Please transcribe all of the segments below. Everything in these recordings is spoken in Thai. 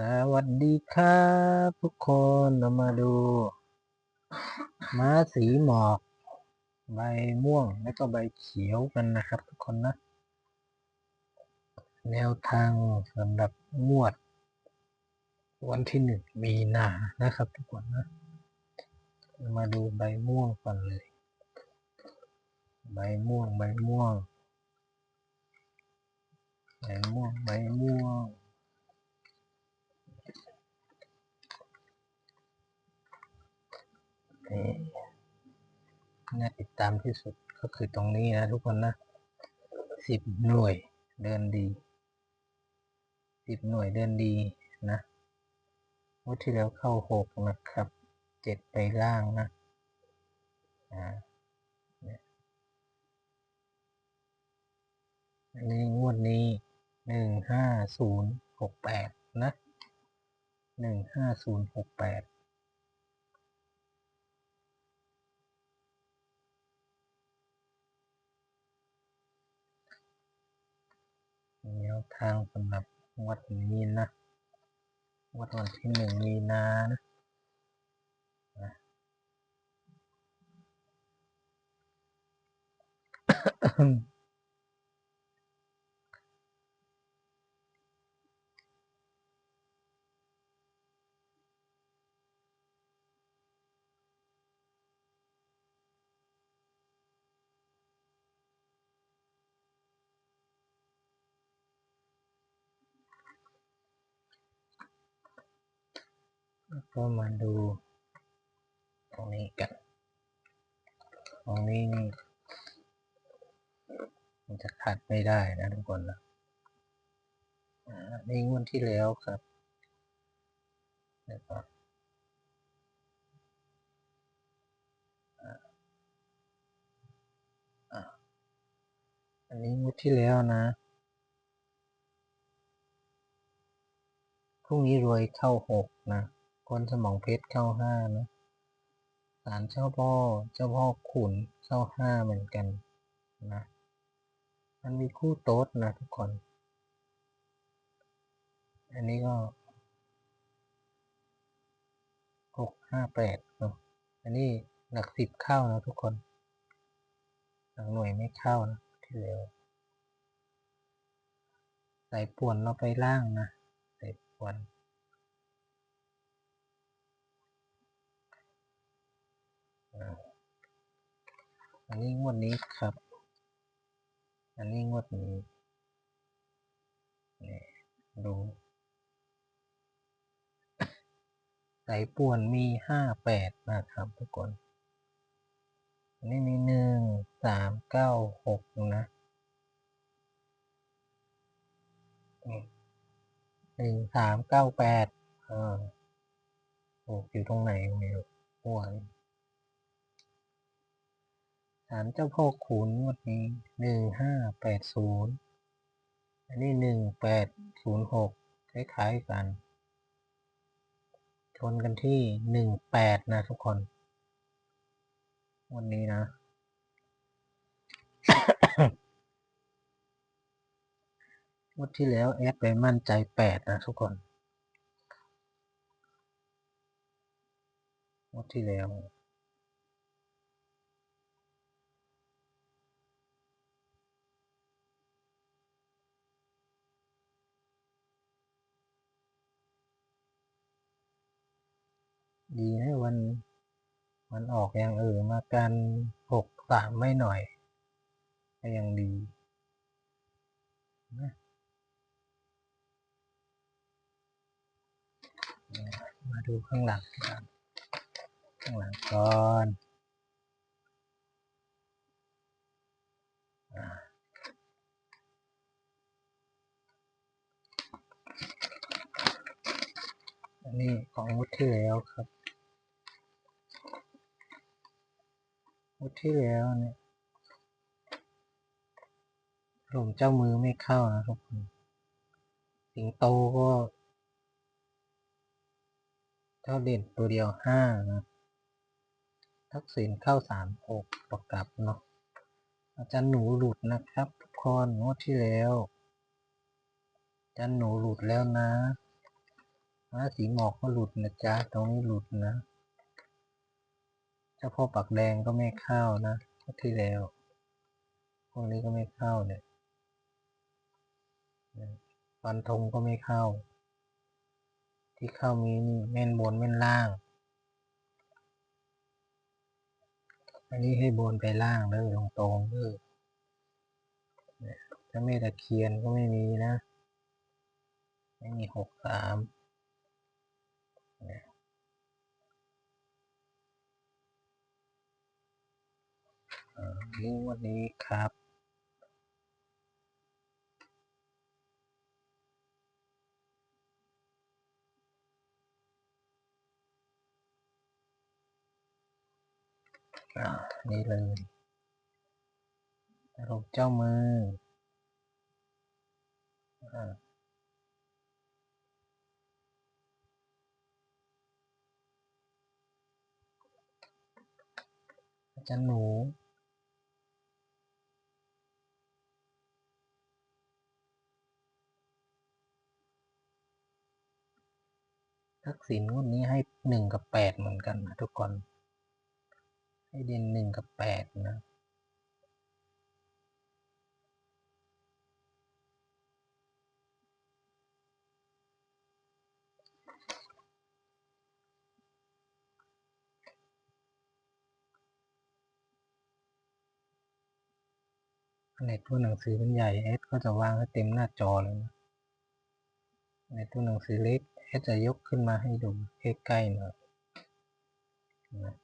สวัสดีครับทุกคนเรามาดู ม้าสีหมอก ใบม่วงและก็ใบเขียวกันนะครับทุกคนนะ แนวทางสำหรับงวด วันที่หนึ่งมีนานะครับทุกคนนะเรามาดูใบม่วงก่อนเลย ใบม่วงใบม่วงใบม่วงใบม่วง นี่น่าติดตามที่สุดก็คือตรงนี้นะทุกคนนะสิบหน่วยเดินดีสิบหน่วยเดินดีนะวันที่แล้วเข้าหกนะครับเจ็ดไปล่างนะอ่าเนี่ยอันนี้งวดนี้หนึ่งห้าศูนย์หกแปดนะหนึ่งห้าศูนย์หกแปด แนว ทางสำหรับวัดนี้นะ วัดวันที่หนึ่งมีนานะ ก็มาดูตรงนี้กัน ตรงนี้นี่มันจะขาดไม่ได้นะทุกคนนะอ่านี่งวดที่แล้วครับเดี๋ยวก่อนอ่าอ่าอันนี้งวดที่แล้วนะพรุ่งนี้รวยเข้าหกนะ คนสมองเพชรเข้าห้านะศาลเจ้าพ่อเจ้าพ่อขุนเข้าห้าเหมือนกันนะมันมีคู่โต๊ดนะทุกคน อันนี้ก็หกห้าแปดเนาะอันนี้หลักสิบเข้านะทุกคน หลักหน่วยไม่เข้านะที่เร็วใสายป่วนเราไปล่างนะใสายป่วน อันนี้งวดนี้ครับ อันนี้งวดนี้นี่ดูสายป่วนมีห้าแปดนะครับทุกคน อันนี้มีหนึ่งสามเก้าหกนะหนึ่งสามเก้าแปดอ่าโอ้อยู่ตรงไหนไม่รู้หัวน ศาลเจ้าพ่อขุนวดนี้หนึ่งห้าแปดศูนย์อันนี้หนึ่งแปดศูนย์หกคล้ายๆกัน ชนกันที่หนึ่งแปดนะทุกคน วันนี้นะงวดที่แล้วแอดไปมั่นใจแปดนะทุกคนงวดที่แล้ว ดีนะวัน มัน ออกอย่างอื่นมากันหกสามไม่หน่อยก็ยังดีนะมาดูข้างหลังกันข้างหลังก่อนอันนี้ของงวดที่แล้วครับ งวดที่แล้วเนี่ยหลวงเจ้ามือไม่เข้านะทุกคนสิงโตก็เท่าเด่นตัวเดียวห้านะทักษิณเข้าสามหกประกับเนาะอาจารย์หนูหลุดนะครับ ทุกคนงวดที่แล้วอาจารย์หนูหลุดแล้วนะม้าสีหมอกก็หลุดนะจ๊ะตรงนี้หลุดนะ เจ้าพ่อปักแดงก็ไม่เข้านะที่แล้ว พวกนี้ก็ไม่เข้าเนี่ยฟันธงก็ไม่เข้า ที่เข้ามีนี่แม่นบนแม่นล่าง อันนี้ให้บนไปล่างเลยตรงๆเลยเนี่ยถ้าไม่ตะเคียนก็ไม่มีนะ ไม่มีหกสามเนี่ย อ่านี่วันนี้ครับอ่านี่เลยรูปเจ้ามืออ่าอาจารย์หนู ทักษิณงวดนี้ให้หนึ่งกับแปดเหมือนกันนะทุกคน ให้เด่นหนึ่งกับแปดนะในตู้หนังสือมันใหญ่เอสก็จะวางให้เต็มหน้าจอเลยนะ ในตู้หนังสือเล็ก เอสจะยกขึ้นมาให้ดูใกล้ๆหน่อยนะ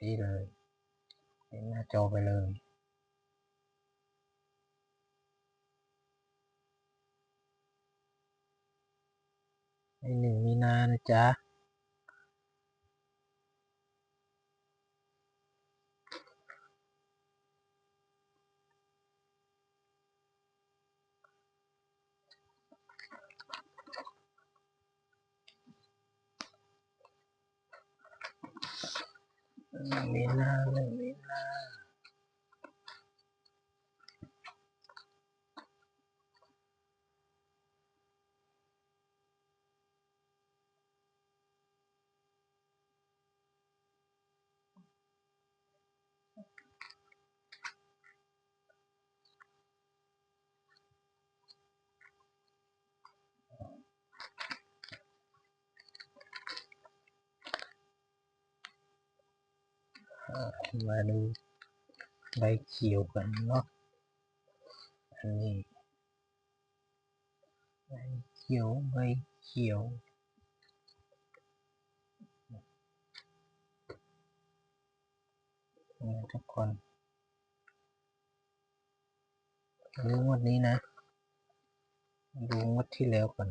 นี่เลยเห็นหน้าจอไปเลย ให้หนึ่งมีนานะจ๊ะหนึ่งมีนาหนึ่งมีนา มาดูใบเขียวกันเนาะ อันนี้ใบเขียวใบเขียวนี่ทุกคนดูงวดนี้นะ ดูงวดที่แล้วก่อน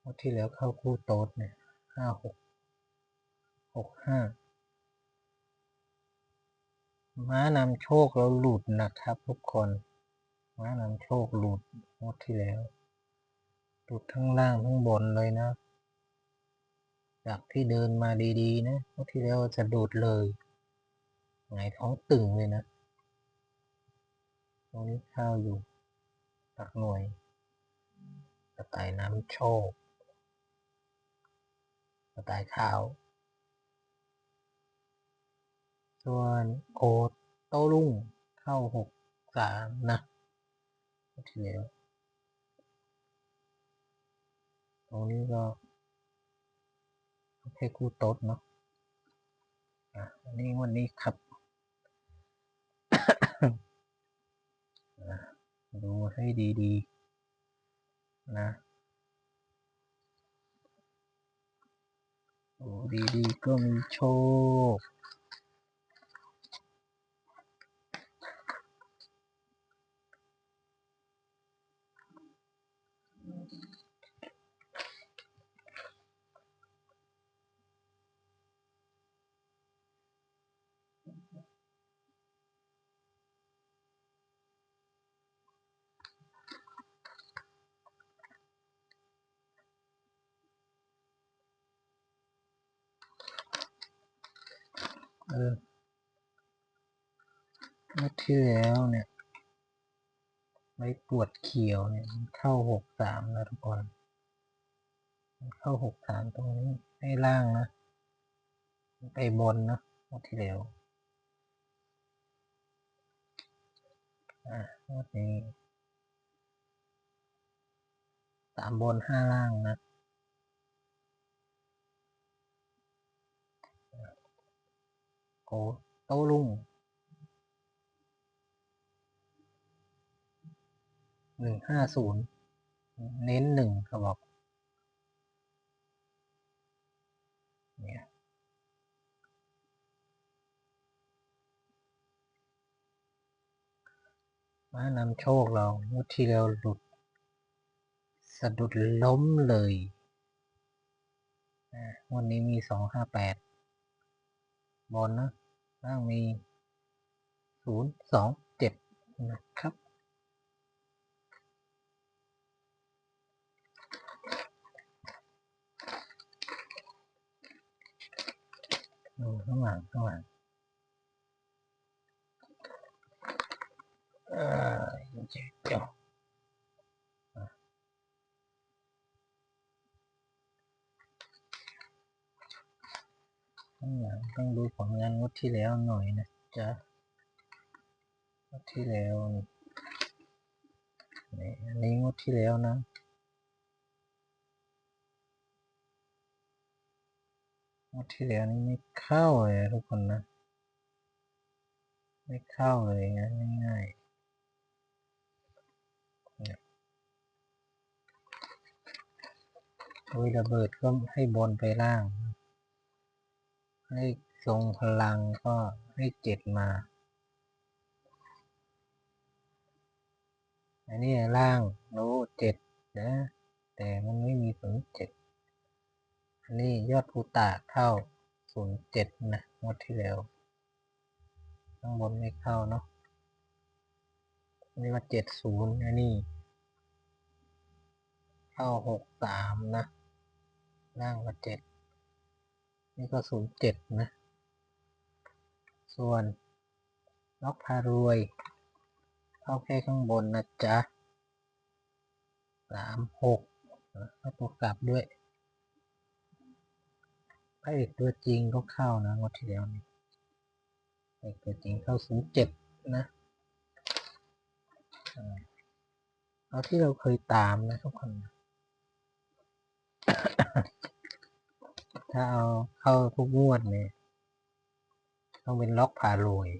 งวดที่แล้วเข้าคู่โต๊ดเนี่ยห้าหกหกห้า ม้านำโชคเราหลุดนะครับ ทุกคน ม้านำโชคหลุดงวดที่แล้ว หลุดทั้งล่างทั้งบนเลยนะ จากที่เดินมาดีๆ นะงวดที่แล้วจะโดดเลยหงายท้องตึงเลยนะตรงนี้ข้าวอยู่ตักหน่วยกระต่ายน้ำโชคกระต่ายขาว ส่วนโอดโต้รุ่งเข้าหกสามนะทีเดียวตรงนี้ก็แค่คู่โต๊ดเนาะอะอันนี้วันนี้ครับดูให้ดีๆ นะดูดีๆ ก็มีโชค เออเมื่อที่แล้วเนี่ยไม่ปวดเขียวเนี่ยเข้าหกสามนะทุกคนมันเข้าหกสามตรงนี้ให้ล่างนะไปบนนะเมื่อที่แล้วอะเมื่อนี้สามบนห้าล่างนะ โโต้รุ่ง หนึ่งห้าศูนย์ เน้นหนึ่งเขาบอก เนี่ย มานำโชคเราเมื่อที่แล้วหลุด สะดุดล้มเลยวันนี้มีสองห้าแปดบอลนะ ล่างมีศูนย์สองเจ็ดนะครับ ดูข้างหลังข้างหลังเออเจ็บจ้ะอะข้างหลังต้องดูผลงานงวด ที่แล้วหน่อยนะจ๊ะงวดที่แล้วนี่อันนี้งวดที่แล้วนะงวดที่แล้วนี่ไม่เข้าเลยทุกคนนะ ไม่เข้าเลยนะง่ายๆเนี่ยโอ้ยระเบิดก็ให้บนไปล่างให้ ทรงพลังก็ให้เจ็ดมา อันนี้ล่างโน้เจ็ดนะ แต่มันไม่มีศูนย์เจ็ดอันนี้ยอดภูตาเข้าศูนย์เจ็ดนะงวดที่แล้วข้างบนไม่เข้าเนาะนนี่ว่าเจ็ดศูนย์อันนี้ เข้าหกสามนะ ล่างก็เจ็ดนี่ก็ศูนย์เจ็ดนะ ส่วนล็อกพารวย เข้าแค่ข้างบนนะจ๊ะสามหกแล้วตัวกลับด้วยพระเอกตัวจริงก็เข้านะงวดที่แล้วนี่พระเอกตัวจริงเข้าศูนย์เจ็ดนะเอาที่เราเคยตามนะทุกคน ถ้าเอาเข้าทุกงวดเนี่ย ต้องเป็นล็อกพารวย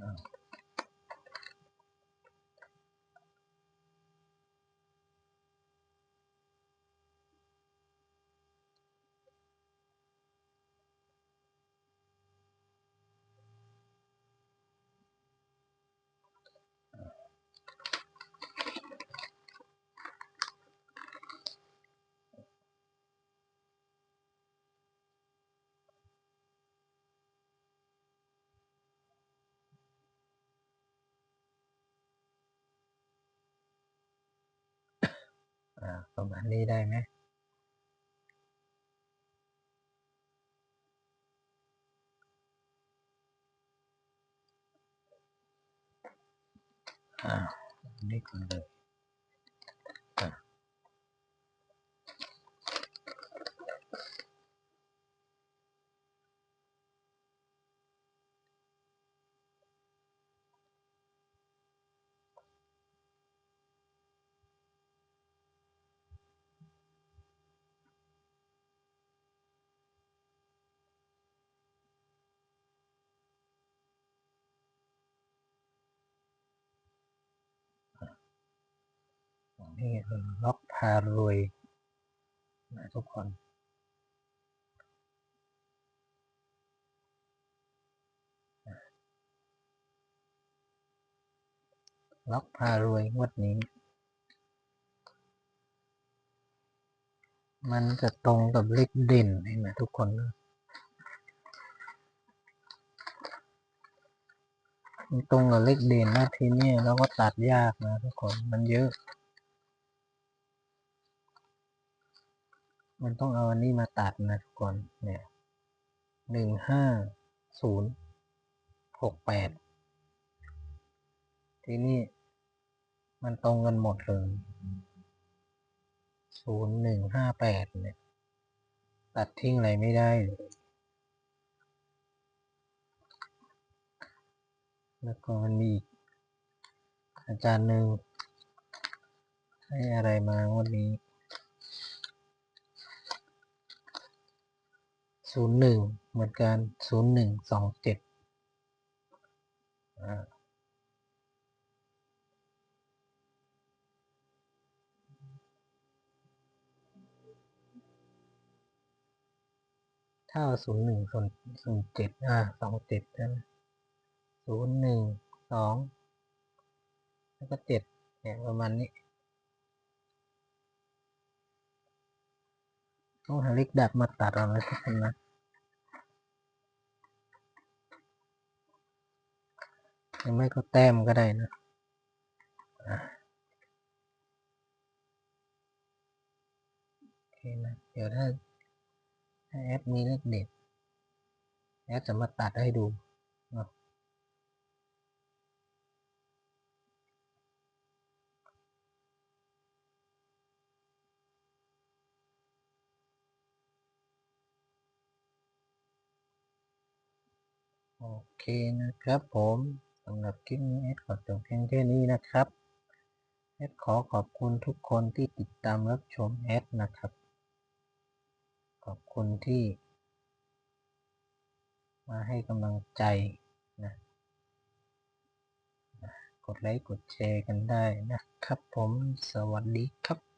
อ่า อ่าประมาณนี้ได้ไหมอ่านี่กันเลยอะ นี่ล็อกพารวยนะทุกคน ล็อกพารวยงวดนี้ มันจะตรงกับเลขเด่นเห็นไหมทุกคนมันตรงกับเลขเด่นนะทีนี้เราก็ตัดยากนะทุกคนมันเยอะ มันต้องเอาอันนี้มาตัดนะทุกคนเนี่ยหนึ่งห้าศูนย์หกแปดทีนี้มันตรงกันหมดเลยศูนย์หนึ่งห้าแปดเนี่ย ตัดทิ้งอะไรไม่ได้เลยแล้วก็มันมีอาจารย์หนึ่งให้อะไรมาวันนี้ ศูนย์หนึ่งเหมือนกันศูนย์หนึ่งสองเจ็ดถ้าศูนย์หนึ่งศูนย์ศูนย์เจ็ดอ่าสองเจ็ดใช่ไหมศูนย์หนึ่งสองแล้วก็เจ็ดเนี่ยประมาณนี้ ต้องหาเลขดับมาตัดเอานะทุกคนนะหรือไม่ก็แต้มก็ได้นะอะโอเคนะเดี๋ยวถ้าถ้าแอปมีเลขเด็ดแอปจะมาตัดให้ดูเนาะโอ เคนะครับผมสำหรับคลิปนี้แอดขอจบเพียงแค่นี้นะครับแอดขอขอบคุณทุกคนที่ติดตามรับชมแอดนะครับ ขอบคุณที่ มาให้กำลังใจนะกดไลค์กดแชร์กันได้นะครับผมสวัสดีครับ